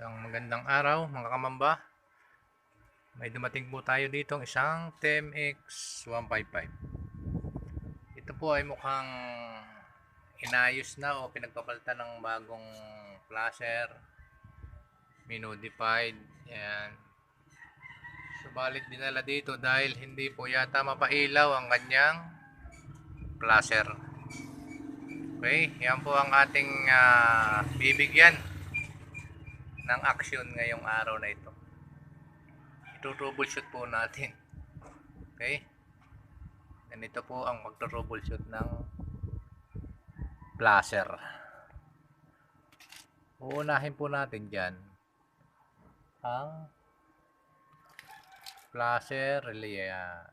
Isang magandang araw mga kamamba. May dumating po tayo dito isang TMX 155. Ito po ay mukhang inayos na o pinagpapalitan ng bagong flasher. Minodified. Yan. Subalit dinala dito dahil hindi po yata mapailaw ang kanyang flasher. Okay, yan po ang ating ah, bibigyan ng action ngayong araw na ito. Ito-troubleshoot po natin. Okay? Ganito po ang magto-troubleshoot ng flasher. Uunahin po natin dyan ang flasher relay. Ayan.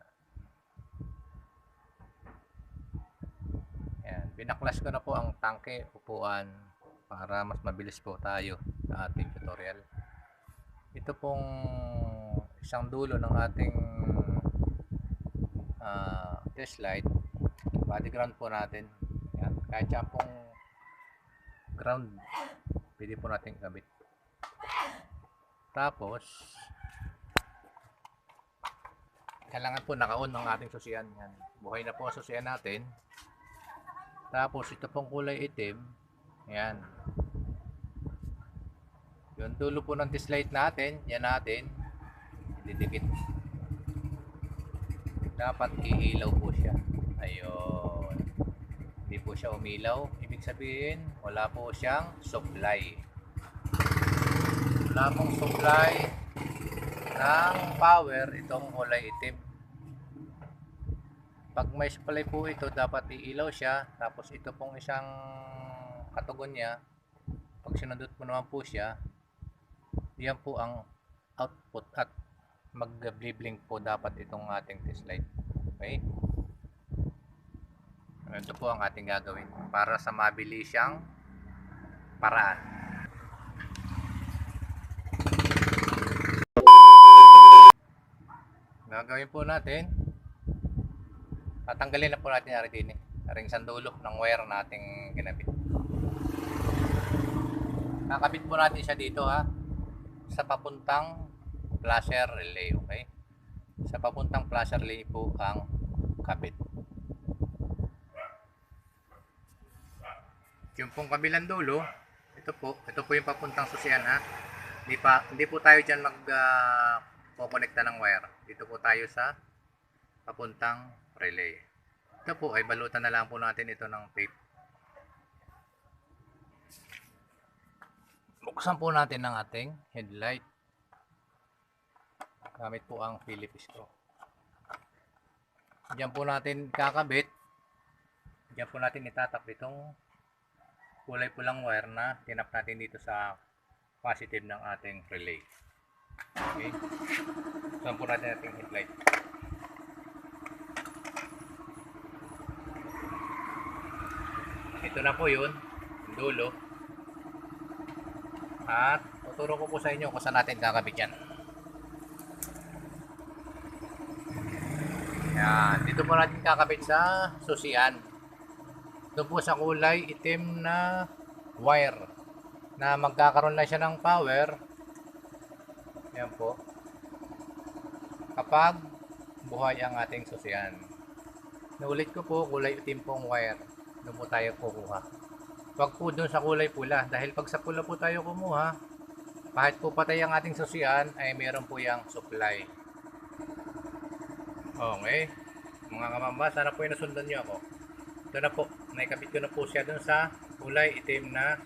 Ayan. Pinaklas ko na po ang tangke, upuan, para mas mabilis po tayo sa ating tutorial. Ito pong isang dulo ng ating ah, test light. Body ground po natin. Yan. Kahit siya pong ground, pwede po natin kabit. Tapos, kailangan po naka-on ng ating susian. Yan. Buhay na po ang susian natin. Tapos, ito pong kulay itim. Yan. Yung dulo po ng test light natin, yan natin, didikit. Dapat iilaw po siya. Ayun. Hindi po siya umilaw. Ibig sabihin, wala po siyang supply. Wala pong supply ng power itong kulay itim. Pag may supply po ito, dapat iilaw siya. Tapos ito pong isang katugon niya, pag sinundot mo naman po siya, yan po ang output at mag-blink po dapat itong ating test light. Okay? Ito po ang ating gagawin para sa mabilis siyang paraan. Gagawin po natin, tatanggalin na po natin yung rin ring sandulo ng wire nating ginabit. Nakabit po natin siya dito ha sa papuntang flasher relay, okay? Sa papuntang flasher relay po ang kabit. Yung pong kabilang dulo, ito po, ito po yung papuntang susian ha. Hindi pa hindi po tayo diyan mag uh, kokonekta ng wire. Dito po tayo sa papuntang relay. Ito po ay balutan na lang po natin ito ng tape. Buksan po natin ang ating headlight. Gamit po ang Phillips screw. Diyan po natin kakabit. Diyan po natin itatap itong kulay pulang wire na tinap natin dito sa positive ng ating relay. Okay. Buksan po natin ating headlight. Ito na po yun. Dulo. At tuturo ko po sa inyo kung saan natin kakabit yan. Yan. Dito po natin kakabit sa susian. Ito po sa kulay itim na wire na magkakaroon lang siya ng power. Yan po. Kapag buhay ang ating susian. Naulit ko po kulay itim pong wire. Doon po tayo kukuha. Huwag po doon sa kulay pula. Dahil pag sa pula po tayo kumuha, kahit po patay ang ating susian, ay meron po yung supply. Okay. Mga kamamba, sana po yung nasundan nyo ako. Ito na po. Naikabit ko na po siya doon sa kulay itim na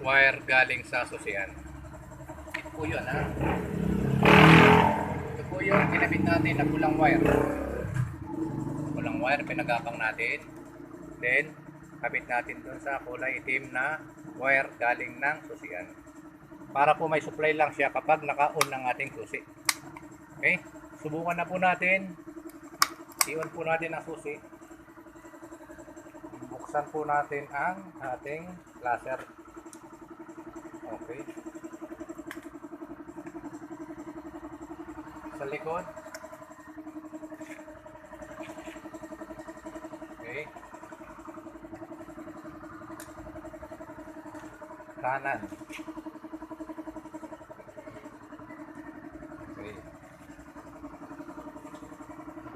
wire galing sa susian. Ito po yun ha. Ito po yung kinabit natin na pulang wire. Pulang wire pinagapang natin. Then, kabit natin doon sa kulay itim na wire galing ng susian. Para po may supply lang siya kapag naka-on ng ating susi. Okay? Subukan na po natin. Iwan po natin ang susi. Buksan po natin ang ating laser. Okay. Sa likod. Okay. Kanan. Okay.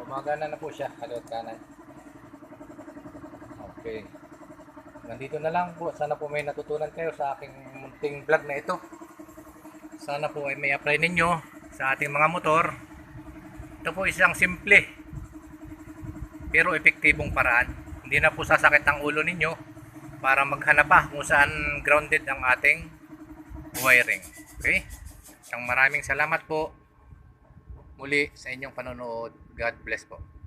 Gumagana na po siya, kaliwat kanan. Okay. Nandito na lang po. Sana po may natutunan kayo sa aking munting vlog na ito. Sana po ay may apply ninyo sa ating mga motor. Ito po isang simple pero epektibong paraan. Hindi na po sasakit ang ulo ninyo para maghanap pa kung saan grounded ang ating wiring. Okay? Isang maraming salamat po muli sa inyong panonood. God bless po.